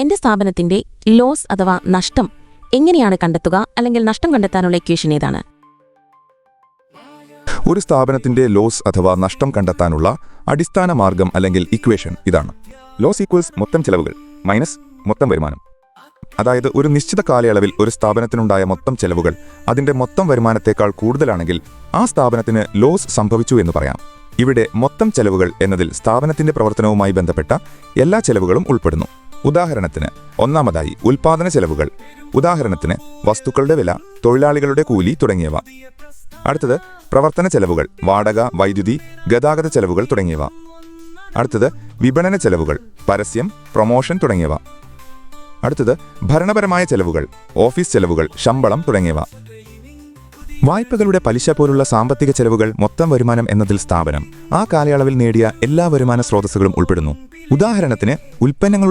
എന്റെ സ്ഥാപനത്തിന്റെ ലോസ് അഥവാ നഷ്ടം എങ്ങനെയാണ് കണ്ടെത്തുക അല്ലെങ്കിൽ നഷ്ടം കണ്ടെത്താനുള്ള ഇക്വേഷൻ ഏതാണ്? ഒരു സ്ഥാപനത്തിന്റെ ലോസ് അഥവാ നഷ്ടം കണ്ടെത്താനുള്ള അടിസ്ഥാന മാർഗം അല്ലെങ്കിൽ ഇക്വേഷൻ ഇതാണ്. ലോസ് ഈക്വൽസ് മൊത്തം ചെലവുകൾ മൈനസ് മൊത്തം വരുമാനം. അതായത് ഒരു നിശ്ചിത കാലയളവിൽ ഒരു സ്ഥാപനത്തിനുണ്ടായ മൊത്തം ചെലവുകൾ അതിന്റെ മൊത്തം വരുമാനത്തേക്കാൾ കൂടുതലാണെങ്കിൽ ആ സ്ഥാപനത്തിന് ലോസ് സംഭവിച്ചു എന്ന് പറയാം. ഇവിടെ മൊത്തം ചെലവുകൾ എന്നതിൽ സ്ഥാപനത്തിന്റെ പ്രവർത്തനവുമായി ബന്ധപ്പെട്ട എല്ലാ ചെലവുകളും ഉൾപ്പെടുന്നു. ഉദാഹരണത്തിന് ഒന്നാമതായി ഉൽപാദന ചെലവുകൾ ഉദാഹരണത്തിന് വസ്തുക്കളുടെ വില തൊഴിലാളികളുടെ കൂലി തുടങ്ങിയവ. അടുത്തത് പ്രവർത്തന ചെലവുകൾ വാടക വൈദ്യുതി ഗതാഗത ചെലവുകൾ തുടങ്ങിയവ. അടുത്തത് വിപണന ചെലവുകൾ പരസ്യം പ്രൊമോഷൻ തുടങ്ങിയവ. അടുത്തത് ഭരണപരമായ ചെലവുകൾ ഓഫീസ് ചെലവുകൾ ശമ്പളം തുടങ്ങിയവ. വായ്പകളുടെ പലിശ പോലുള്ള സാമ്പത്തിക ചെലവുകൾ മൊത്തം വരുമാനം എന്നതിൽ സ്ഥാപനം. ആ കാലയളവിൽ നേടിയ എല്ലാ വരുമാന സ്രോതസ്സുകളും ഉൾപ്പെടുന്നു. ഉദാഹരണത്തിന് ഉൽപ്പന്നങ്ങളുടെ